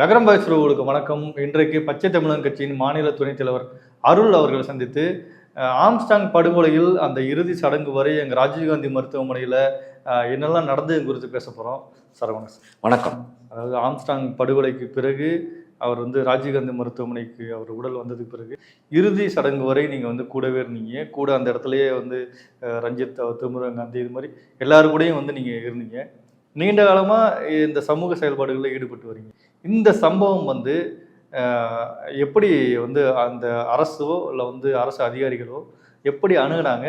நகரம் பாய்ஸ்ரோவுக்கு வணக்கம். இன்றைக்கு பச்சை தமிழன் கட்சியின் மாநில துணைத் தலைவர் அருள் அவர்களை சந்தித்து ஆம்ஸ்டாங் படுகொலையில் அந்த இறுதி சடங்கு வரை எங்கள் ராஜீவ்காந்தி மருத்துவமனையில் என்னெல்லாம் நடந்தது குறித்து பேச போகிறோம் சரவணன் சார். வணக்கம். அதாவது ஆம்ஸ்டாங் படுகொலைக்கு பிறகு அவர் வந்து ராஜீவ்காந்தி மருத்துவமனைக்கு அவர் உடல் வந்ததுக்கு பிறகு இறுதி சடங்கு வரை நீங்கள் வந்து கூடவே இருந்தீங்க. கூட அந்த இடத்துலயே வந்து ரஞ்சித் அவர் திருமுருகன் காந்தி இது மாதிரி எல்லாரு கூடயும் வந்து நீங்கள் இருந்தீங்க. நீண்ட காலமாக இந்த சமூக செயல்பாடுகளில் ஈடுபட்டு வரீங்க. இந்த சம்பவம் வந்து எப்படி வந்து அந்த அரசோ இல்லை வந்து அரசு அதிகாரிகளோ எப்படி அணுகுனாங்க?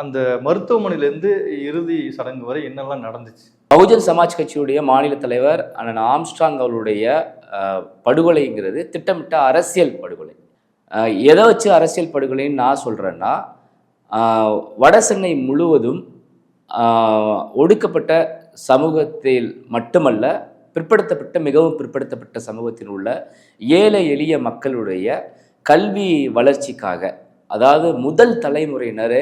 அந்த மருத்துவமனையிலேருந்து இறுதி சடங்கு வரை என்னெல்லாம் நடந்துச்சு? பகுஜன் சமாஜ் கட்சியுடைய மாநில தலைவர் அண்ணன் ஆம்ஸ்ட்ராங் அவருடைய படுகொலைங்கிறது திட்டமிட்ட அரசியல் படுகொலை. எதை வச்சு அரசியல் படுகொலைன்னு நான் சொல்கிறேன்னா வட சென்னை முழுவதும் ஒடுக்கப்பட்ட சமூகத்தில் மட்டுமல்ல பிற்படுத்தப்பட்ட மிகவும் பிற்படுத்தப்பட்ட சமூகத்தில் உள்ள ஏழை எளிய மக்களுடைய கல்வி வளர்ச்சிக்காக அதாவது முதல் தலைமுறையினர்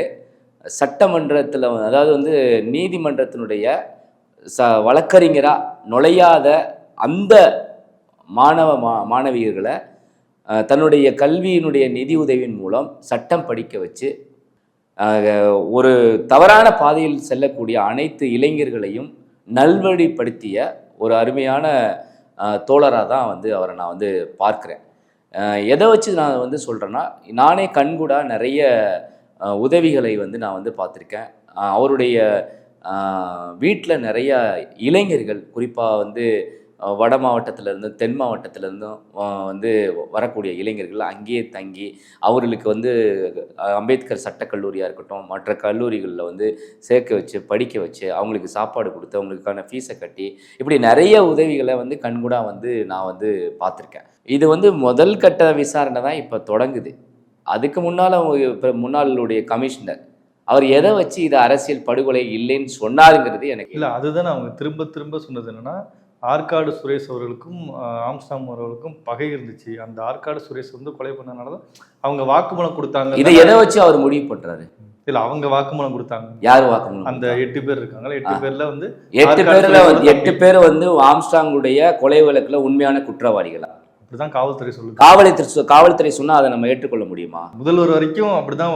சட்டமன்றத்தில் அதாவது வந்து நீதிமன்றத்தினுடைய ச வழக்கறிஞராக நுழையாத அந்த மாணவ மா மாணவியர்களை தன்னுடைய கல்வியினுடைய நிதி உதவியின் மூலம் சட்டம் படிக்க வச்சு ஒரு தவறான பாதையில் செல்லக்கூடிய அனைத்து இளைஞர்களையும் நல்வழிப்படுத்திய ஒரு அருமையான தோழராக தான் வந்து அவரை நான் வந்து பார்க்குறேன். எதை வச்சு நான் வந்து சொல்கிறேன்னா நானே கண்கூடாக நிறைய உதவிகளை வந்து நான் வந்து பார்த்துருக்கேன். அவருடைய வீட்டில் நிறைய இளைஞர்கள் குறிப்பாக வந்து வட மாவட்டத்திலேருந்தும் தென் மாவட்டத்திலேருந்தும் வந்து வரக்கூடிய இளைஞர்கள் அங்கேயே தங்கி அவர்களுக்கு வந்து அம்பேத்கர் சட்டக்கல்லூரியாக இருக்கட்டும் மற்ற கல்லூரிகளில் வந்து சேர்க்க வச்சு படிக்க வச்சு அவங்களுக்கு சாப்பாடு கொடுத்து அவங்களுக்கான ஃபீஸை கட்டி இப்படி நிறைய உதவிகளை வந்து கண்கூடாக வந்து நான் வந்து பார்த்துருக்கேன். இது வந்து முதல் கட்ட விசாரணை தான் இப்போ தொடங்குது. அதுக்கு முன்னால் இப்போ முன்னாளுடைய கமிஷனர் அவர் எதை வச்சு இது அரசியல் படுகொலை இல்லைன்னு சொன்னாருங்கிறது எனக்கு இல்லை அதுதான் அவங்க திரும்ப திரும்ப சொன்னது என்னன்னா ஆற்காடு சுரேஷ் அவர்களுக்கும் ஆம்ஸ்டாம் அவர்களுக்கும் பகை இருந்துச்சு. அந்த ஆற்காடு சுரேஷ் வந்து கொலை பண்ணனால தான் அவங்க வாக்குமூலம் கொடுத்தாங்க. இதை எதை வச்சு அவர் முடிவு பண்றாரு? இல்ல அவங்க வாக்குமூலம் கொடுத்தாங்க. யார் வாக்குமூலம் அந்த எட்டு பேர் இருக்காங்களா எட்டு. பேர்ல வந்து எட்டு பேர்ல எட்டு. பேர் வந்து ஆம்ஸ்டாங்குடைய கொலை வழக்குல உண்மையான குற்றவாளிகளா? அப்படிதான் காவல்துறை சொல்லுது. காவல்துறை காவல்துறை சொன்னா அதை நம்ம ஏற்றுக்கொள்ள முடியுமா? முதல்வர் வரைக்கும் அப்படிதான்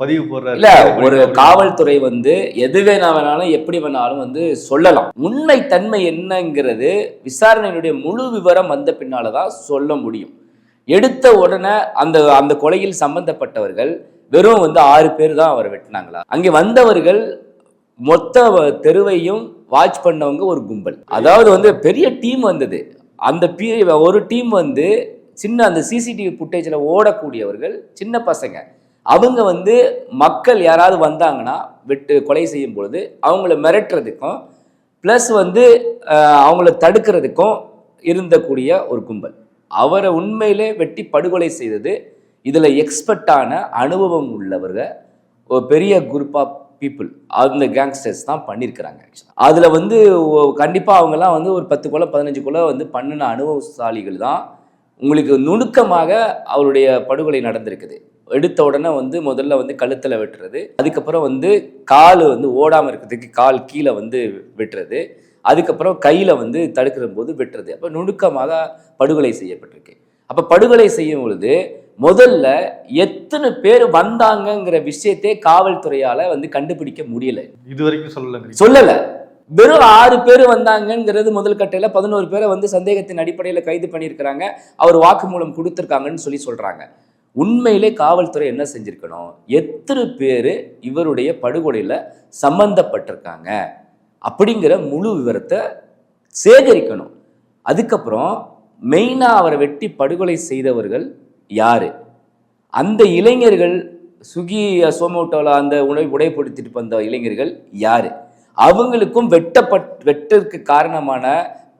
பதிவு போடுறாரு. இல்ல ஒரு காவல்துறை வந்து எது வேணா வேணாலும் எப்படி வேணாலும் வந்து சொல்லலாம். உண்மை தன்மை என்னங்கிறது விசாரணையினுடைய முழு விவரம் வந்த பின்னால தான் சொல்ல முடியும். எடுத்த உடனே அந்த அந்த கொலையில் சம்பந்தப்பட்டவர்கள் வெறும் வந்து ஆறு பேர் தான் அவரை வெட்டினாங்களா? அங்கே வந்தவர்கள் மொத்த தெருவையும் வாட்ச் பண்ணவங்க ஒரு கும்பல். அதாவது வந்து பெரிய டீம் வந்தது. அந்த ஒரு டீம் வந்து சின்ன அந்த சிசிடிவி ஃபுட்டேஜில் ஓடக்கூடியவர்கள் சின்ன பசங்க. அவங்க வந்து மக்கள் யாராவது வந்தாங்கன்னா வெட்டு கொலை செய்யும் பொழுது அவங்கள மிரட்டுறதுக்கும் ப்ளஸ் வந்து அவங்கள தடுக்கிறதுக்கும் இருந்தக்கூடிய ஒரு கும்பல். அவரை உண்மையிலே வெட்டி படுகொலை செய்தது இதில் எக்ஸ்பர்ட்டான அனுபவம் உள்ளவர்கள் ஒரு பெரிய குரூப் ஆஃப் பீப்புள் அந்த கேங்ஸ்டர்ஸ் தான் பண்ணியிருக்கிறாங்க ஆக்சுவலாக அதில் வந்து கண்டிப்பாக அவங்கெல்லாம் வந்து ஒரு பத்து கொலை பதினஞ்சு கொலை வந்து பண்ணின அனுபவசாலிகள் தான். உங்களுக்கு நுணுக்கமாக அவருடைய படுகொலை நடந்திருக்குது. எடுத்த உடனே வந்து முதல்ல வந்து கழுத்தில் வெட்டுறது. அதுக்கப்புறம் வந்து கால் வந்து ஓடாமல் இருக்கிறதுக்கு கால் கீழே வந்து வெட்டுறது. அதுக்கப்புறம் கையில் வந்து தடுக்கிற போது வெட்டுறது. அப்போ நுணுக்கமாக படுகொலை செய்யப்பட்டிருக்கு. அப்போ படுகொலை செய்யும் பொழுது முதல்ல எத்தனை பேர் வந்தாங்கங்கிற விஷயத்தை காவல்துறையால் வந்து கண்டுபிடிக்க முடியல. இது வரைக்கும் சொல்லல சொல்லல. வெறும் ஆறு பேர் வந்தாங்கங்கிறது முதல் கட்டையில பதினோரு பேரை வந்து சந்தேகத்தின் அடிப்படையில் கைது பண்ணியிருக்கிறாங்க. அவர் வாக்குமூலம் கொடுத்துருக்காங்கன்னு சொல்லி சொல்றாங்க. உண்மையிலே காவல்துறை என்ன செஞ்சிருக்கணும்? எத்தனை பேர் இவருடைய படுகொலையில் சம்பந்தப்பட்டிருக்காங்க? அப்படிங்கிற முழு விவரத்தை சேகரிக்கணும். அதுக்கப்புறம் மெயினாக அவரை வெட்டி படுகொலை செய்தவர்கள் யார்? அந்த இளைஞர்கள் சுகி சோமோட்டோவில் அந்த உணவை உடைப்படுத்திட்டு வந்த இளைஞர்கள் யார்? அவங்களுக்கும் வெட்டப்பட் வெட்டிற்கு காரணமான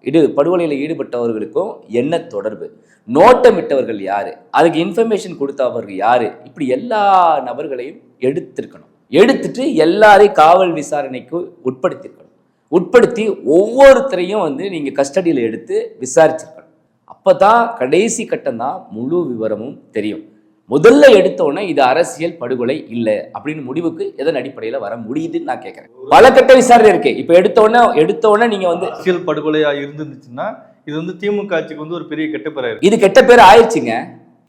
இடு படுகொலையில் ஈடுபட்டவர்களுக்கும் என்ன தொடர்பு? நோட்டமிட்டவர்கள் யார்? அதுக்கு இன்ஃபர்மேஷன் கொடுத்தவர்கள் யார்? இப்படி எல்லா நபர்களையும் எடுத்திருக்கணும். எடுத்துட்டு எல்லாரையும் காவல் விசாரணைக்கு உட்படுத்தியிருக்கணும் உட்படுத்தி ஒவ்வொருத்தரையும் வந்து நீங்கள் கஸ்டடியில் எடுத்து விசாரிச்சிருக்கணும். அப்போ தான் கடைசி கட்டம் தான் முழு விவரமும் தெரியும். முதல்ல எடுத்தோன்னே இது அரசியல் படுகொலை இல்லை அப்படின்னு முடிவுக்கு எதன் அடிப்படையில் வர முடியுதுன்னு நான் கேட்குறேன் பல கட்ட விசாரணை இருக்கு. இப்போ எடுத்தோன்னே எடுத்தோன்னே நீங்க வந்து அரசியல் படுகொலையா இருந்துச்சுன்னா இது வந்து திமுக ஆட்சிக்கு வந்து ஒரு பெரிய கெட்ட பெறாரு இது கெட்ட பேர் ஆயிடுச்சுங்க.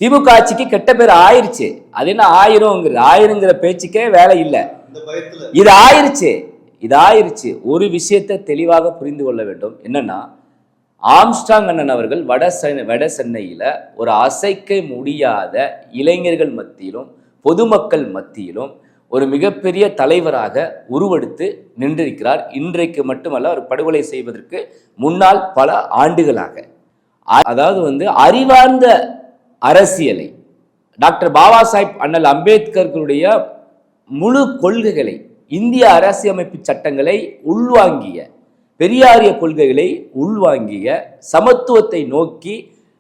திமுக ஆட்சிக்கு கெட்ட பேர் ஆயிருச்சு. அது என்ன ஆயிருங்கிறது ஆயிருங்கிற பேச்சுக்கே வேலை இல்லை. இது ஆயிருச்சு. இது ஆயிருச்சு. ஒரு விஷயத்தை தெளிவாக புரிந்து கொள்ள வேண்டும். என்னன்னா ஆம்ஸ்டாங் அண்ணன் அவர்கள் வட சென்னை வட சென்னையில் ஒரு அசைக்க முடியாத இளைஞர்கள் மத்தியிலும் பொதுமக்கள் மத்தியிலும் ஒரு மிகப்பெரிய தலைவராக உருவெடுத்து நின்றிருக்கிறார். இன்றைக்கு மட்டுமல்ல அவர் படுகொலை செய்வதற்கு முன்னால் பல ஆண்டுகளாக. அதாவது வந்து அறிவார்ந்த அரசியலை டாக்டர் பாபா சாஹிப் அண்ணல் அம்பேத்கர்களுடைய முழு கொள்கைகளை இந்திய அரசியமைப்பு சட்டங்களை உள்வாங்கிய பெரியாரிய கொள்கைகளை உள்வாங்கிய சமத்துவத்தை நோக்கி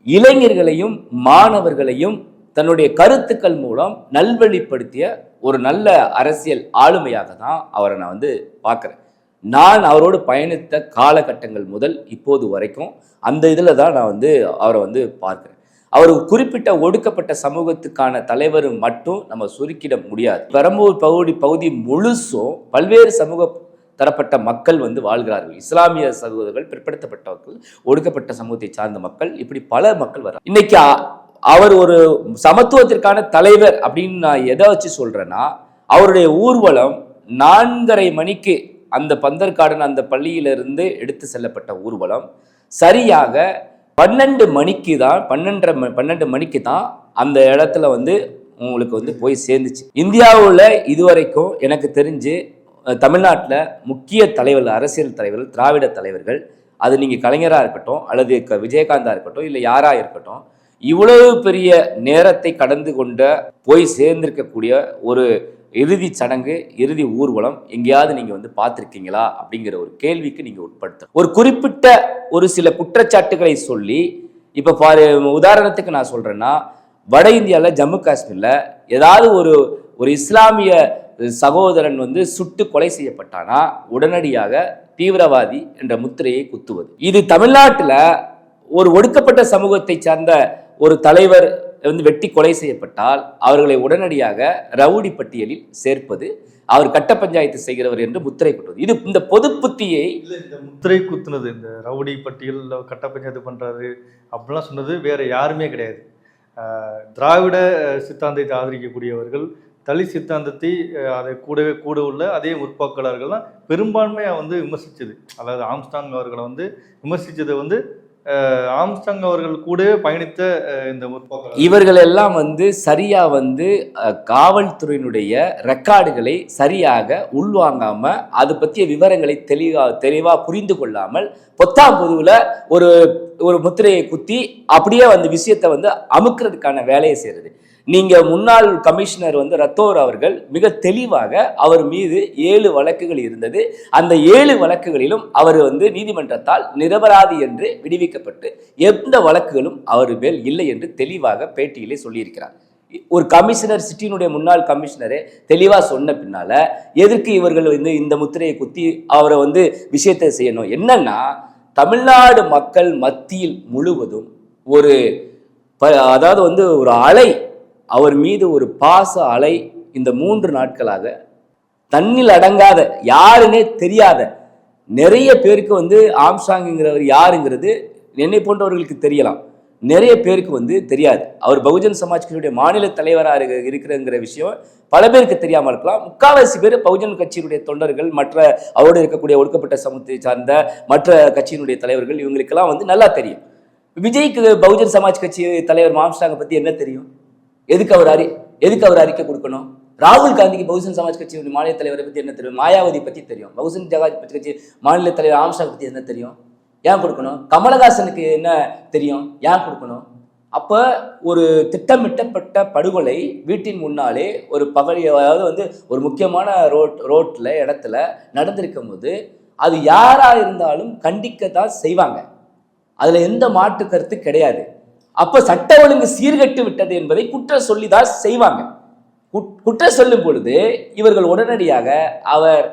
இளைஞர்களையும் மாணவர்களையும் தன்னுடைய கருத்துக்கள் மூலம் நல்வழிப்படுத்திய ஒரு நல்ல அரசியல் ஆளுமையாக தான் அவரை நான் வந்து பார்க்குறேன். நான் அவரோடு பயணித்த காலகட்டங்கள் முதல் இப்போது வரைக்கும் அந்த இதில் தான் நான் வந்து அவரை வந்து பார்க்குறேன். அவர் குறிப்பிட்ட ஒடுக்கப்பட்ட சமூகத்துக்கான தலைவர் மட்டும் நம்ம சுருக்கிட முடியாது. பெரம்பூர் பகுதி பகுதி முழுசும் பல்வேறு சமூக தரப்பட்ட மக்கள் வந்து வாழ்கிறார்கள். இஸ்லாமிய சகோதரர்கள் பிற்படுத்தப்பட்டவர்கள் ஒடுக்கப்பட்ட சமூகத்தை சார்ந்த மக்கள் இப்படி பல மக்கள் வர இன்னைக்கு அவர் ஒரு சமத்துவத்திற்கான தலைவர் அப்படின்னு நான் எதை வச்சு சொல்றேன்னா அவருடைய ஊர்வலம் நான்கரை மணிக்கு அந்த பந்தர்காடன் அந்த பள்ளியிலிருந்து எடுத்து செல்லப்பட்ட ஊர்வலம் சரியாக பன்னெண்டு மணிக்கு தான் பன்னெண்டரை ம- பன்னெண்டு மணிக்கு தான் அந்த இடத்துல வந்து உங்களுக்கு வந்து போய் சேர்ந்துச்சு. இந்தியாவில் இதுவரைக்கும் எனக்கு தெரிஞ்சு தமிழ்நாட்டில் முக்கிய தலைவர்கள் அரசியல் தலைவர்கள் திராவிட தலைவர்கள் அது நீங்கள் கலைஞராக இருக்கட்டும் அல்லது க விஜயகாந்தா இருக்கட்டும் இல்லை யாராக இருக்கட்டும் இவ்வளவு பெரிய நேரத்தை கடந்து கொண்ட போய் சேர்ந்திருக்கக்கூடிய ஒரு இறுதி சடங்கு இறுதி ஊர்வலம் எங்கேயாவது நீங்கள் வந்து பார்த்துருக்கீங்களா? அப்படிங்கிற ஒரு கேள்விக்கு நீங்கள் உட்படுத்த ஒரு குறிப்பிட்ட ஒரு சில குற்றச்சாட்டுகளை சொல்லி இப்போ பாரு உதாரணத்துக்கு நான் சொல்கிறேன்னா வட இந்தியாவில் ஜம்மு காஷ்மீரில் ஏதாவது ஒரு ஒரு இஸ்லாமிய சகோதரன் வந்து சுட்டு கொலை செய்யப்பட்டானா? உடனடியாக தீவிரவாதி என்ற முத்திரையை குத்துவது. இது தமிழ்நாட்டில் ஒரு ஒடுக்கப்பட்ட சமூகத்தை சார்ந்த ஒரு தலைவர் வந்து வெட்டி கொலை செய்யப்பட்டால் அவர்களை உடனடியாக ரவுடி பட்டியலில் சேர்ப்பது அவர் கட்ட பஞ்சாயத்து செய்கிறவர் என்று முத்திரை குட்டுவது. இது இந்த பொது புத்தியை இந்த முத்திரை குத்துனது இந்த ரவுடி பட்டியலில் கட்ட பஞ்சாயத்து பண்றாரு அப்படிலாம் சொன்னது வேற யாருமே கிடையாது. திராவிட சித்தாந்தத்தை ஆதரிக்கக்கூடியவர்கள் தலித் சித்தாந்தத்தை அதை கூடவே கூட உள்ள அதே முற்போக்காளர்கள்லாம் பெரும்பான்மையாக வந்து விமர்சித்தது அதாவது ஆம்ஸ்டாங் அவர்களை வந்து விமர்சித்தது வந்து ஆம்ஸ்டாங் அவர்கள் கூடவே பயணித்த இந்த முற்போக்காளர் இவர்கள் எல்லாம் வந்து சரியாக வந்து காவல்துறையினுடைய ரெக்கார்டுகளை சரியாக உள்வாங்காம அது பற்றிய விவரங்களை தெளிவாக தெளிவாக புரிந்து கொள்ளாமல் பொத்தாம் பொதுவில் ஒரு ஒரு முத்திரையை குத்தி அப்படியே அந்த விஷயத்தை வந்து அமுக்கிறதுக்கான வேலையை செய்கிறது நீங்கள் முன்னாள் கமிஷனர் வந்து ரத்தோர் அவர்கள் மிக தெளிவாக அவர் மீது ஏழு வழக்குகள் இருந்தது. அந்த ஏழு வழக்குகளிலும் அவர் வந்து நீதிமன்றத்தால் நிரபராதி என்று விடுவிக்கப்பட்டு எந்த வழக்குகளும் அவர் மேல் இல்லை என்று தெளிவாக பேட்டியிலே சொல்லியிருக்கிறார். ஒரு கமிஷனர் சிட்டியினுடைய முன்னாள் கமிஷனரே தெளிவாக சொன்ன பின்னால எதற்கு இவர்கள் வந்து இந்த முத்திரையை குத்தி அவரை வந்து விஷயத்தை செய்யணும்? என்னன்னா தமிழ்நாடு மக்கள் மத்தியில் முழுவதும் ஒரு ப- அதாவது வந்து ஒரு அலை அவர் மீது ஒரு பாச அலை இந்த மூன்று நாட்களாக தண்ணில் அடங்காத யாருன்னே தெரியாத நிறைய பேருக்கு வந்து ஆம்சாங்குங்கிறவர் யாருங்கிறது என்னை போன்றவர்களுக்கு தெரியலாம். நிறைய பேருக்கு வந்து தெரியாது. அவர் பகுஜன் சமாஜ் கட்சியுடைய மாநில தலைவராக இருக்கிறங்கிற விஷயம் பல பேருக்கு தெரியாமல் இருக்கலாம். முக்காவாசி பேர் பகுஜன் கட்சியினுடைய தொண்டர்கள் மற்ற அவரோடு இருக்கக்கூடிய ஒடுக்கப்பட்ட சமூகத்தை சார்ந்த மற்ற கட்சியினுடைய தலைவர்கள் இவங்களுக்கெல்லாம் வந்து நல்லா தெரியும். விஜய்க்கு பகுஜன் சமாஜ் கட்சி தலைவர் மாம்ஸ்டாங்கை பற்றி என்ன தெரியும்? எதுக்கு அவர் அறி எதுக்கு அவர் அறிக்கை கொடுக்கணும்? ராகுல் காந்திக்கு பகுஜன் சமாஜ் கட்சியுடைய மாநில தலைவரை பற்றி என்ன தெரியும்? மாயாவதி பற்றி தெரியும். பகுஜன் சமாஜ் கட்சி மாநில தலைவர் ஆம்ஸ்டாங் பற்றி என்ன தெரியும்? ஏன் கொடுக்கணும்? கமலஹாசனுக்கு என்ன தெரியும்? ஏன் கொடுக்கணும்? அப்போ ஒரு திட்டமிட்டப்பட்ட படுகொலை வீட்டின் முன்னாலே ஒரு பகல் அதாவது வந்து ஒரு முக்கியமான ரோட் ரோட்டில் இடத்துல நடந்திருக்கும் போது அது யாராக இருந்தாலும் கண்டிக்க தான் செய்வாங்க. அதில் எந்த மாற்று கருத்து கிடையாது. அப்போ சட்ட ஒழுங்கு சீர்கெட்டு விட்டது என்பதை குற்றம் சொல்லி தான் செய்வாங்க குற்றம் சொல்லும் பொழுது இவர்கள் உடனடியாக அவர்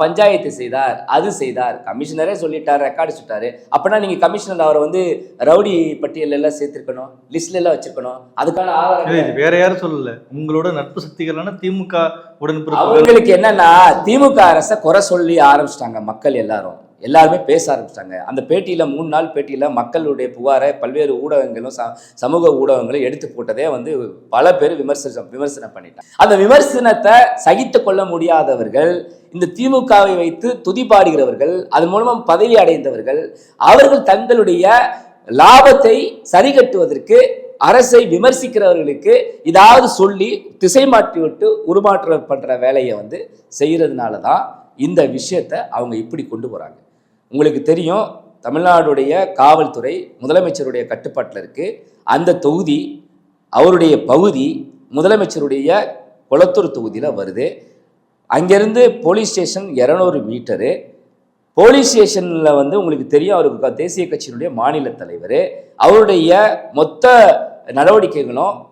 பஞ்சாயத்து செய்தார் அது செய்தார் கமிஷனரே சொல்லிட்டார் ரெக்கார்டு சொல்லிட்டாரு அப்படின்னா நீங்க கமிஷனர் அவரை வந்து ரவுடி பட்டியல் எல்லாம் சேர்த்திருக்கணும் லிஸ்ட்ல எல்லாம் வச்சிருக்கணும் அதுக்கான ஆதாரம் வேற யாரும் சொல்லல. உங்களோட நட்பு சக்திகளான திமுக உடன்பிறப்புகள் அவங்களுக்கு என்னன்னா திமுக அரசை குறை சொல்லி ஆரம்பிச்சிட்டாங்க மக்கள் எல்லாரும். எல்லாருமே பேச ஆரம்பிச்சிட்டாங்க. அந்த பேட்டியில் மூணு நாள் பேட்டியில் மக்களுடைய புகாரை பல்வேறு ஊடகங்களும் ச சமூக ஊடகங்களும் எடுத்து போட்டதே வந்து பல பேர் விமர்சனம் விமர்சனம் பண்ணிட்டாங்க. அந்த விமர்சனத்தை சகித்து கொள்ள முடியாதவர்கள் இந்த திமுகவை வைத்து துதிபாடுகிறவர்கள் அதன் மூலமாக பதவி அடைந்தவர்கள் அவர்கள் தங்களுடைய லாபத்தை சரிகட்டுவதற்கு அரசை விமர்சிக்கிறவர்களுக்கு இதாவது சொல்லி திசை மாற்றி விட்டு உருமாற்ற பண்ணுற வேலையை வந்து செய்கிறதுனால தான் இந்த விஷயத்தை அவங்க இப்படி கொண்டு போகிறாங்க உங்களுக்கு தெரியும் தமிழ்நாடுடைய காவல்துறை முதலமைச்சருடைய கட்டுப்பாட்டில் இருக்குது அந்த தொகுதி அவருடைய பகுதி முதலமைச்சருடைய குளத்தூர் தொகுதியில் வருது. அங்கேருந்து போலீஸ் ஸ்டேஷன் இரநூறு மீட்டரு. போலீஸ் ஸ்டேஷனில் வந்து உங்களுக்கு தெரியும் அவருக்கு க- தேசிய கட்சியினுடைய மாநில தலைவர். அவருடைய மொத்த நடவடிக்கைகளும்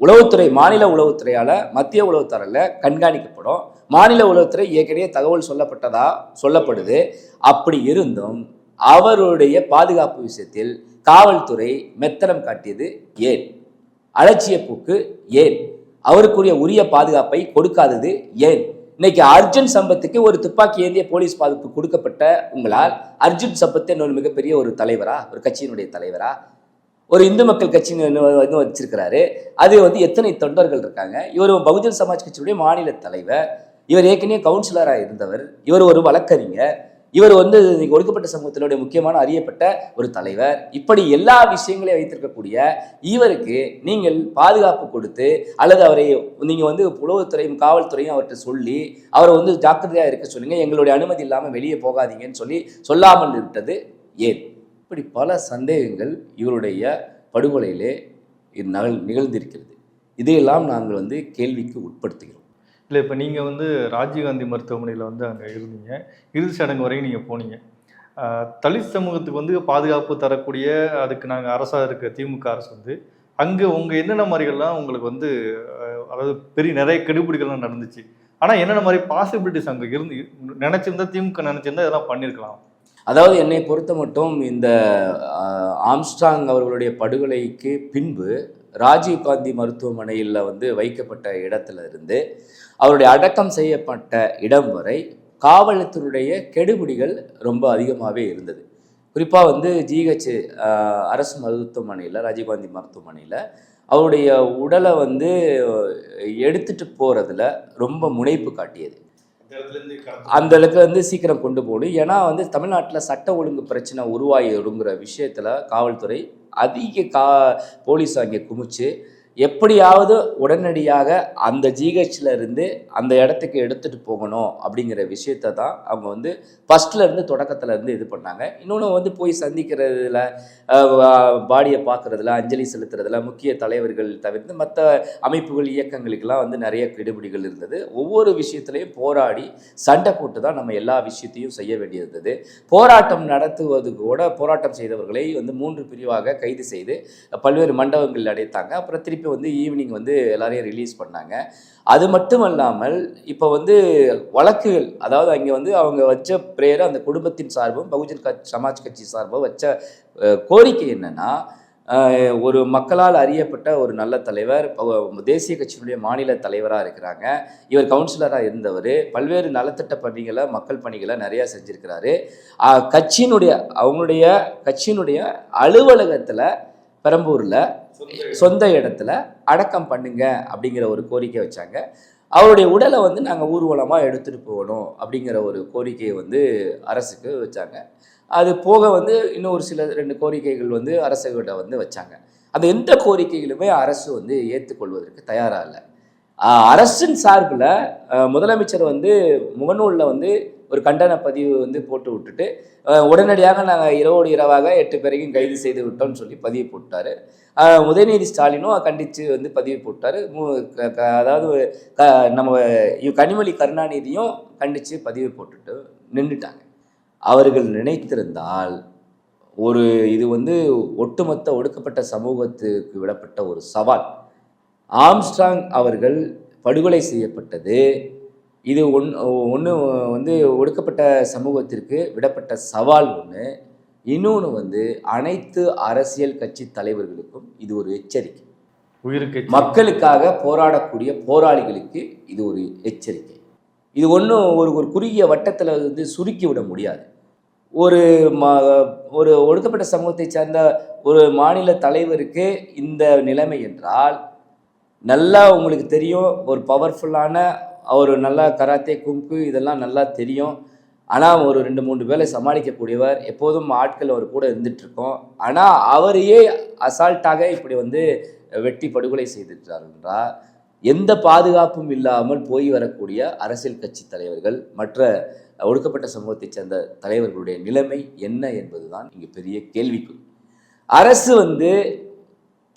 உளவுத்துறை மாநில உளவுத்துறையால் மத்திய உளவுத்துறையில் கண்காணிக்கப்படும். மாநில உளவுத்துறை ஏற்கனவே தகவல் சொல்லப்பட்டதா சொல்லப்படுது. அப்படி இருந்தும் அவருடைய பாதுகாப்பு விஷயத்தில் காவல்துறை மெத்தனம் காட்டியது ஏன்? அலட்சிய போக்கு ஏன்? அவருக்குரிய உரிய பாதுகாப்பை கொடுக்காதது ஏன்? இன்னைக்கு அர்ஜுன் சம்பத்துக்கு ஒரு துப்பாக்கி ஏந்திய போலீஸ் பாதுகாப்பு கொடுக்கப்பட்ட உங்களால் அர்ஜுன் சம்பத் என்னொரு மிகப்பெரிய ஒரு தலைவரா ஒரு கட்சியினுடைய தலைவரா? ஒரு இந்து மக்கள் கட்சின்னு வச்சிருக்கிறாரு. அது வந்து எத்தனை தொண்டர்கள் இருக்காங்க? இவர் பகுஜன் சமாஜ் கட்சியுடைய மாநில தலைவர். இவர் ஏற்கனவே கவுன்சிலராக இருந்தவர். இவர் ஒரு வழக்கறிஞர். இவர் வந்து இன்னைக்கு ஒடுக்கப்பட்ட சமூகத்தினுடைய முக்கியமான அறியப்பட்ட ஒரு தலைவர். இப்படி எல்லா விஷயங்களையும் வைத்திருக்கக்கூடிய இவருக்கு நீங்கள் பாதுகாப்பு கொடுத்து அல்லது அவரை நீங்கள் வந்து உளவுத்துறையும் காவல்துறையும் அவர்கிட்ட சொல்லி அவரை வந்து ஜாக்கிரதையாக இருக்க சொல்லுங்கள் எங்களுடைய அனுமதி இல்லாமல் வெளியே போகாதீங்கன்னு சொல்லி சொல்லாமல் விட்டது ஏன்? இப்படி பல சந்தேகங்கள் இவருடைய படுகொலையிலே இது நிகழ்ந்திருக்கிறது. இதையெல்லாம் நாங்கள் வந்து கேள்விக்கு உட்படுத்துகிறோம். இல்லை இப்போ நீங்கள் வந்து ராஜீவ்காந்தி மருத்துவமனையில் வந்து அங்கே இருந்தீங்க. இறுதி சடங்கு வரையும் நீங்கள் போனீங்க. தலித் சமூகத்துக்கு வந்து பாதுகாப்பு தரக்கூடிய அதுக்கு நாங்கள் அரசாக இருக்க திமுக அரசு வந்து அங்கே உங்கள் என்னென்ன மாதிரிகள்லாம் உங்களுக்கு வந்து அதாவது பெரிய நிறைய கெடுபிடிகள்லாம் நடந்துச்சு. ஆனால் என்னென்ன மாதிரி பாசிபிலிட்டிஸ் அங்கே இருந்து நினச்சிருந்தா திமுக நினச்சிருந்தா இதெல்லாம் பண்ணியிருக்கலாம் அதாவது என்னை பொறுத்த மட்டும் இந்த ஆம்ஸ்டாங் அவர்களுடைய படுகொலைக்கு பின்பு ராஜீவ்காந்தி மருத்துவமனையில் வந்து வைக்கப்பட்ட இடத்துல இருந்து அவருடைய அடக்கம் செய்யப்பட்ட இடம் வரை காவல்துறையுடைய கெடுபிடிகள் ரொம்ப அதிகமாகவே இருந்தது. குறிப்பாக வந்து ஜிஹெச் அரசு மருத்துவமனையில் ராஜீவ்காந்தி மருத்துவமனையில் அவருடைய உடலை வந்து எடுத்துட்டு போகிறதுல ரொம்ப முனைப்பு காட்டியது. அந்த இடத்துல வந்து சீக்கிரம் கொண்டு போகணும் ஏன்னா வந்து தமிழ்நாட்டில் சட்ட ஒழுங்கு பிரச்சனை உருவாகிடுங்கிற விஷயத்தில் காவல்துறை அதிக கா போலீஸ் அங்கே குமிச்சு எப்படியாவது உடனடியாக அந்த ஜிஹெச்சில் இருந்து அந்த இடத்துக்கு எடுத்துகிட்டு போகணும் அப்படிங்கிற விஷயத்த தான் அவங்க வந்து ஃபஸ்ட்லேருந்து தொடக்கத்துலேருந்து இது பண்ணாங்க. இன்னொன்று வந்து போய் சந்திக்கிறதுல பாடியை பார்க்கறதுல அஞ்சலி செலுத்துறதுல முக்கிய தலைவர்கள் தவிர்த்து மற்ற அமைப்புகள் இயக்கங்களுக்கெல்லாம் வந்து நிறைய கெடுபிடிகள் இருந்தது. ஒவ்வொரு விஷயத்துலையும் போராடி சண்டை போட்டு தான் நம்ம எல்லா விஷயத்தையும் செய்ய வேண்டியிருந்தது போராட்டம் நடத்துவது கூட போராட்டம் செய்தவர்களை வந்து மூன்று பிரிவாக கைது செய்து பல்வேறு மண்டபங்கள் அடைத்தாங்க. அப்புறம் திருப்பி வந்து ஈவினிங் வந்து எல்லாரையும் ரிலீஸ் பண்ணாங்க. அது மட்டும் அல்லாமல் இப்போ வந்து வழக்குகள் அதாவது அங்கே வந்து அவங்க வச்ச பிரேயர் அந்த குடும்பத்தின் சார்பும் பகுஜன் கட்சி சமாஜ் கட்சி சார்பும் வச்ச கோரிக்கை என்னென்னா ஒரு மக்களால் அறியப்பட்ட ஒரு நல்ல தலைவர் தேசிய கட்சியினுடைய மாநில தலைவராக இருக்கிறாங்க. இவர் கவுன்சிலராக இருந்தவர். பல்வேறு நலத்திட்ட பணிகளை மக்கள் பணிகளை நிறையா செஞ்சுருக்கிறாரு. கட்சியினுடைய அவங்களுடைய கட்சியினுடைய அலுவலகத்தில் பெரம்பூரில் சொந்த இடத்துல. அடக்கம் பண்ணுங்க அப்படிங்கிற ஒரு கோரிக்கை வச்சாங்க. அவருடைய உடலை வந்து நாங்கள் ஊர்வலமாக எடுத்துகிட்டு போகணும் அப்படிங்கிற ஒரு கோரிக்கையை வந்து அரசுக்கு வச்சாங்க. அது போக வந்து இன்னும் ஒரு சில ரெண்டு கோரிக்கைகள் வந்து அரசுகிட்ட வந்து வச்சாங்க. அந்த எந்த கோரிக்கைகளுமே அரசு வந்து ஏற்றுக்கொள்வதற்கு தயாராக இல்லை. அரசின் சார்பில் முதலமைச்சர் வந்து முகநூலில் வந்து ஒரு கண்டன பதிவு வந்து போட்டு விட்டுட்டு உடனடியாக நாங்கள் இரவோடு இரவாக எட்டு பேரையும் கைது செய்து விட்டோம்னு சொல்லி பதிவு போட்டார். உதயநிதி ஸ்டாலினும் கண்டித்து வந்து பதிவு போட்டார். அதாவது க நம்ம கனிமொழி கருணாநிதியும் கண்டித்து பதிவு போட்டுட்டு நின்றுட்டாங்க அவர்கள் நினைத்திருந்தால் ஒரு இது வந்து ஒட்டுமொத்த ஒடுக்கப்பட்ட சமூகத்துக்கு விடப்பட்ட ஒரு சவால். ஆம்ஸ்ட்ராங் அவர்கள் படுகொலை செய்யப்பட்டது. இது ஒன் ஒன்று வந்து ஒடுக்கப்பட்ட சமூகத்திற்கு விடப்பட்ட சவால் ஒன்று இன்னொன்று வந்து அனைத்து அரசியல் கட்சி தலைவர்களுக்கும் இது ஒரு எச்சரிக்கை. உயிருக்கு மக்களுக்காக போராடக்கூடிய போராளிகளுக்கு இது ஒரு எச்சரிக்கை. இது ஒன்றும் ஒரு ஒரு குறுகிய வட்டத்தில் வந்து சுருக்கி விட முடியாது. ஒரு மா ஒரு ஒடுக்கப்பட்ட சமூகத்தை சேர்ந்த ஒரு மாநில தலைவருக்கு இந்த நிலைமை என்றால் நல்லா உங்களுக்கு தெரியும் ஒரு பவர்ஃபுல்லான ஒரு நல்லா கராத்தே குங்கு இதெல்லாம் நல்லா தெரியும். ஆனால் ஒரு ரெண்டு மூன்று பேரை சமாளிக்கக்கூடியவர். எப்போதும் ஆட்கள் அவர் கூட இருந்துகிட்ருக்கோம் ஆனால் அவரையே அசால்ட்டாக இப்படி வந்து வெட்டி படுகொலை செய்திருக்கிறார் என்றால் எந்த பாதுகாப்பும் இல்லாமல் போய் வரக்கூடிய அரசியல் கட்சி தலைவர்கள் மற்ற ஒடுக்கப்பட்ட சமூகத்தைச் சேர்ந்த தலைவர்களுடைய நிலைமை என்ன என்பதுதான் இங்கே பெரிய கேள்விக்குறி அரசு வந்து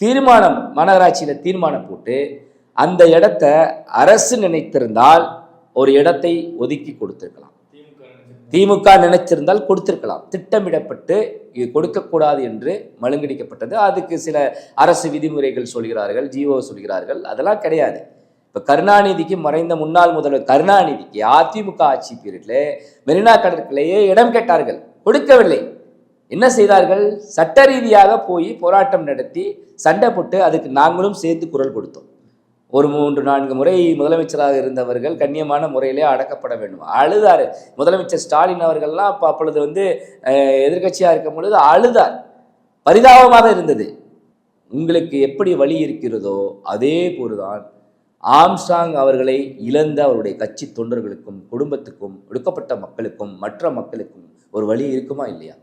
தீர்மானம் மாநகராட்சியில் தீர்மானம் போட்டு அந்த இடத்த அரசு நினைத்திருந்தால் ஒரு இடத்தை ஒதுக்கி கொடுத்துருக்கலாம். திமுக நினைச்சிருந்தால் கொடுத்திருக்கலாம். திட்டமிடப்பட்டு இது கொடுக்கக்கூடாது என்று மழுங்கடிக்கப்பட்டது. அதுக்கு சில அரசு விதிமுறைகள் சொல்கிறார்கள் ஜிஓ சொல்கிறார்கள். அதெல்லாம் கிடையாது. இப்போ கருணாநிதிக்கு மறைந்த முன்னாள் முதல்வர் கருணாநிதிக்கு அதிமுக ஆட்சி பீரியடில் மெரினா கடற்கரையே இடம் கேட்டார்கள். கொடுக்கவில்லை. என்ன செய்தார்கள்? சட்ட ரீதியாக போய் போராட்டம் நடத்தி சண்டை போட்டு அதுக்கு நாங்களும் சேர்த்து குரல் கொடுத்தோம். ஒரு மூன்று நான்கு முறை முதலமைச்சராக இருந்தவர்கள் கண்ணியமான முறையிலே அடக்கப்பட வேண்டும். அழுதார். முதலமைச்சர் ஸ்டாலின் அவர்கள்லாம் அப்போ அப்பொழுது வந்து எதிர்கட்சியாக இருக்கும் பொழுது அழுதார். பரிதாபமாக இருந்தது. உங்களுக்கு எப்படி வழி இருக்கிறதோ அதே போல்தான் ஆம்ஸ்டாங் அவர்களை இழந்த அவருடைய கட்சி தொண்டர்களுக்கும் குடும்பத்துக்கும் ஒடுக்கப்பட்ட மக்களுக்கும் மற்ற மக்களுக்கும் ஒரு வழி இருக்குமா இல்லையா?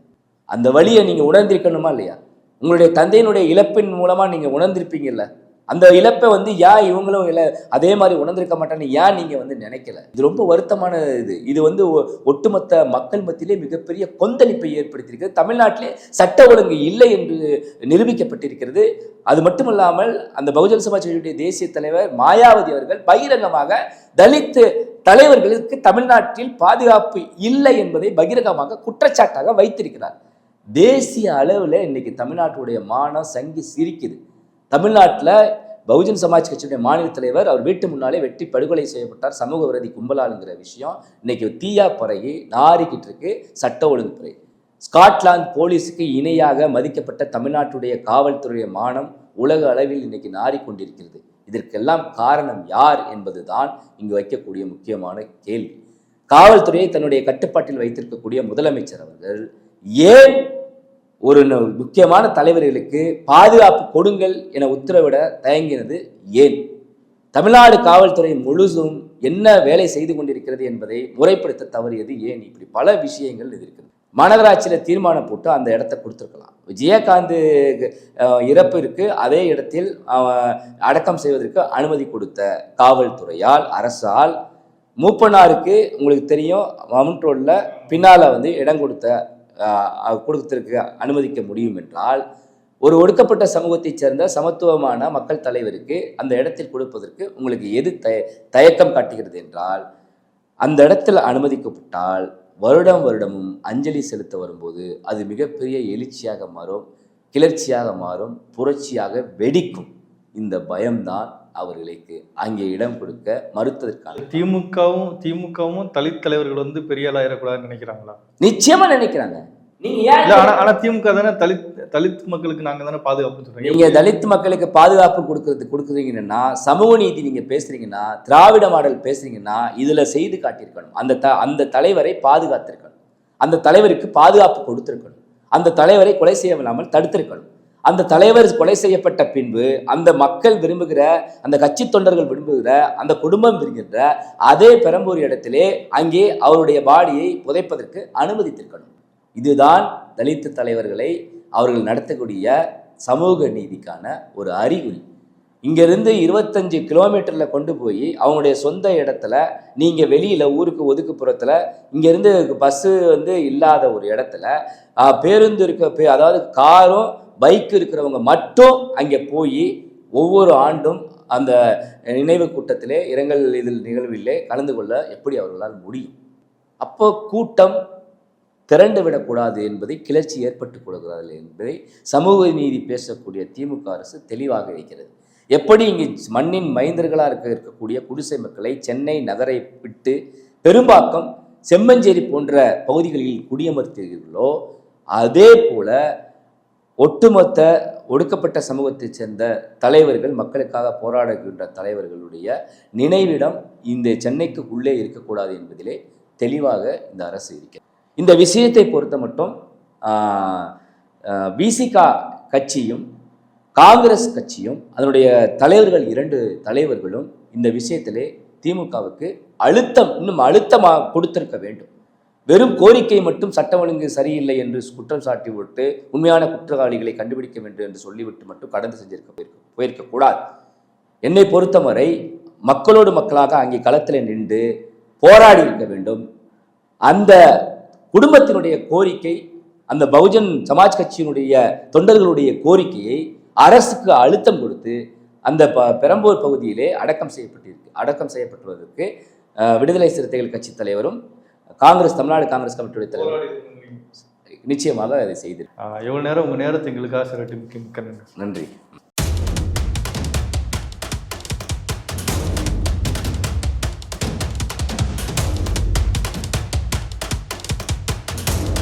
அந்த வழியை நீங்கள் உணர்ந்திருக்கணுமா இல்லையா? உங்களுடைய தந்தையினுடைய இழப்பின் மூலமாக நீங்கள் உணர்ந்திருப்பீங்கல்ல? அந்த இழப்பை வந்து ஏன் இவங்களும் இல்லை அதே மாதிரி உணர்ந்திருக்க மாட்டான்னு ஏன் நீங்கள் வந்து நினைக்கல? இது ரொம்ப வருத்தமான இது. இது வந்து ஒ- ஒட்டுமொத்த மக்கள் மத்தியிலே மிகப்பெரிய கொந்தளிப்பை ஏற்படுத்தியிருக்கிறது தமிழ்நாட்டிலே சட்ட ஒழுங்கு இல்லை என்று நிரூபிக்கப்பட்டிருக்கிறது. அது மட்டுமல்லாமல் அந்த பகுஜன் சமாஜ் கட்சியுடைய தேசிய தலைவர் மாயாவதி அவர்கள் பகிரங்கமாக தலித் தலைவர்களுக்கு தமிழ்நாட்டில் பாதுகாப்பு இல்லை என்பதை பகிரங்கமாக குற்றச்சாட்டாக வைத்திருக்கிறார். தேசிய அளவில் இன்னைக்கு தமிழ்நாட்டுடைய மானம் சங்கி சிரிக்குது. தமிழ்நாட்டில் பகுஜன் சமாஜ் கட்சியுடைய மாநில தலைவர் அவர் வீட்டு முன்னாலே வெட்டி படுகொலை செய்யப்பட்டார். சமூக விரோதி கும்பலாளுங்கிற விஷயம். இன்னைக்கு தீயா பறையை நாறிக்கிட்டு இருக்கு சட்ட ஒழுங்குத்துறை. ஸ்காட்லாந்து போலீஸுக்கு இணையாக மதிக்கப்பட்ட தமிழ்நாட்டுடைய காவல்துறையை மானம் உலக அளவில் இன்னைக்கு நாறிக்கொண்டிருக்கிறது. இதற்கெல்லாம் காரணம் யார் என்பதுதான் இங்கு வைக்கக்கூடிய முக்கியமான கேள்வி. காவல்துறையை தன்னுடைய கட்டுப்பாட்டில் வைத்திருக்கக்கூடிய முதலமைச்சர் அவர்கள் ஏன் ஒரு முக்கியமான தலைவர்களுக்கு பாதுகாப்பு கொடுங்கள் என உத்தரவிட தயங்கினது ஏன்? தமிழ்நாடு காவல்துறை முழுதும் என்ன வேலை செய்து கொண்டிருக்கிறது என்பதை முறைப்படுத்த தவறியது ஏன்? இப்படி பல விஷயங்கள் இது இருக்குது மாநகராட்சியில் தீர்மானம் போட்டு அந்த இடத்த கொடுத்துருக்கலாம். விஜயகாந்த் இறப்பு இறப்பிற்கு அதே இடத்தில் அடக்கம் செய்வதற்கு அனுமதி கொடுத்த காவல்துறையால் அரசால் மூப்பனாருக்கு உங்களுக்கு தெரியும் மவுண்ட் ரோடில் பின்னால் வந்து இடம் கொடுத்த கொடுத்திருக்க அனுமதிக்க முடியும் என்றால் ஒரு ஒடுக்கப்பட்ட சமூகத்தைச் சேர்ந்த சமத்துவமான மக்கள் தலைவருக்கு அந்த இடத்தில் கொடுப்பதற்கு உங்களுக்கு எது தய தயக்கம் காட்டுகிறது என்றால் அந்த இடத்தில் அனுமதிக்கப்பட்டால் வருடம் வருடமும் அஞ்சலி செலுத்த வரும்போது அது மிகப்பெரிய எழுச்சியாக மாறும் கிளர்ச்சியாக மாறும் புரட்சியாக வெடிக்கும். இந்த பயம்தான் அவர்களுக்கு அங்கே இடம் கொடுக்க மறுத்ததற்கான திமுகவும் திமுகவும் தலித் தலைவர்கள் வந்து பெரிய ஆளாயிடக்கூடாதுன்னு நினைக்கிறாங்களா? நிச்சயமா நினைக்கிறாங்க. திமுக தானே தலித் தலித் மக்களுக்கு நாங்க தானே பாதுகாப்புன்னு சொல்றீங்க நீங்க தலித் மக்களுக்கு பாதுகாப்பு கொடுக்கறது கொடுக்குறீங்கன்னா சமூக நீதி நீங்க பேசுறீங்கன்னா திராவிட மாடல் பேசுறீங்கன்னா இதுல செய்து காட்டியிருக்கணும். அந்த த அந்த தலைவரை பாதுகாத்திருக்கணும். அந்த தலைவருக்கு பாதுகாப்பு கொடுத்திருக்கணும். அந்த தலைவரை கொலை செய்யவில்லாமல் தடுத்திருக்கணும். அந்த தலைவர் கொலை செய்யப்பட்ட பின்பு அந்த மக்கள் விரும்புகிற அந்த கட்சி தொண்டர்கள் விரும்புகிற அந்த குடும்பம் விரும்புகிற அதே பெரம்பூர் இடத்திலே அங்கே அவருடைய பாடியை புதைப்பதற்கு அனுமதித்திருக்கணும். இதுதான் தலித்து தலைவர்களை அவர்கள் நடத்தக்கூடிய சமூக நீதிக்கான ஒரு அறிகுறி. இங்கிருந்து இருபத்தஞ்சு கிலோமீட்டரில் கொண்டு போய் அவங்களுடைய சொந்த இடத்துல நீங்கள் வெளியில் ஊருக்கு ஒதுக்குப்புறத்தில் இங்கேருந்து பஸ்ஸு வந்து இல்லாத ஒரு இடத்துல பேருந்து இருக்க பே அதாவது காரும் பைக் இருக்கிறவங்க மட்டும் அங்கே போய் ஒவ்வொரு ஆண்டும் அந்த நினைவு கூட்டத்திலே இரங்கல் இதில் நிகழ்விலே கலந்து கொள்ள எப்படி அவர்களால் முடியும்? அப்போ கூட்டம் திரண்டு விடக்கூடாது என்பதை கிளர்ச்சி ஏற்பட்டுக் கொள்கிறார்கள் என்பதை சமூக நீதி பேசக்கூடிய திமுக அரசு தெளிவாக இருக்கிறது. எப்படி இங்கு மண்ணின் மைந்தர்களாக இருக்க இருக்கக்கூடிய குடிசை மக்களை சென்னை நகரை விட்டு பெரும்பாக்கம் செம்மஞ்சேரி போன்ற பகுதிகளில் குடியமர்த்தீர்களோ அதே போல ஒட்டுமொத்த ஒடுக்கப்பட்ட சமூகத்தைச் சேர்ந்த தலைவர்கள் மக்களுக்காக போராடுகின்ற தலைவர்களுடைய நினைவிடம் இந்த சென்னைக்கு உள்ளே இருக்கக்கூடாது என்பதிலே தெளிவாக இந்த அரசு இருக்கிறது. இந்த விஷயத்தை பொறுத்த மட்டும் பிசிகா கட்சியும் காங்கிரஸ் கட்சியும் அதனுடைய தலைவர்கள் இரண்டு தலைவர்களும் இந்த விஷயத்திலே திமுகவுக்கு அழுத்தம் இன்னும் அழுத்தமாக கொடுத்திருக்க வேண்டும். வெறும் கோரிக்கை மட்டும் சட்டம் ஒழுங்கு சரியில்லை என்று குற்றம் சாட்டி விட்டு உண்மையான குற்றவாளிகளை கண்டுபிடிக்க வேண்டும் என்று சொல்லிவிட்டு மட்டும் கடந்து செஞ்சிருக்க போயிருக்க போயிருக்க கூடாது என்னை பொறுத்தவரை மக்களோடு மக்களாக அங்கே களத்தில் நின்று போராடி இருக்க வேண்டும். அந்த குடும்பத்தினுடைய கோரிக்கை அந்த பகுஜன் சமாஜ் கட்சியினுடைய தொண்டர்களுடைய கோரிக்கையை அரசுக்கு அழுத்தம் கொடுத்து அந்த ப பெரம்பூர் பகுதியிலே அடக்கம் செய்யப்பட்டிருக்கு அடக்கம் செய்யப்பட்டுவதற்கு விடுதலை சிறுத்தைகள் கட்சி தலைவரும் காங்கிரஸ் தமிழ்நாடு காங்கிரஸ் கமிட்டியுடைய தலைவரும் நிச்சயமாக அதை செய்திருக்கிறார் எவ்வளோ நேரம் உங்கள் நேரத்தை எங்களுக்காக நன்றி. நன்றி.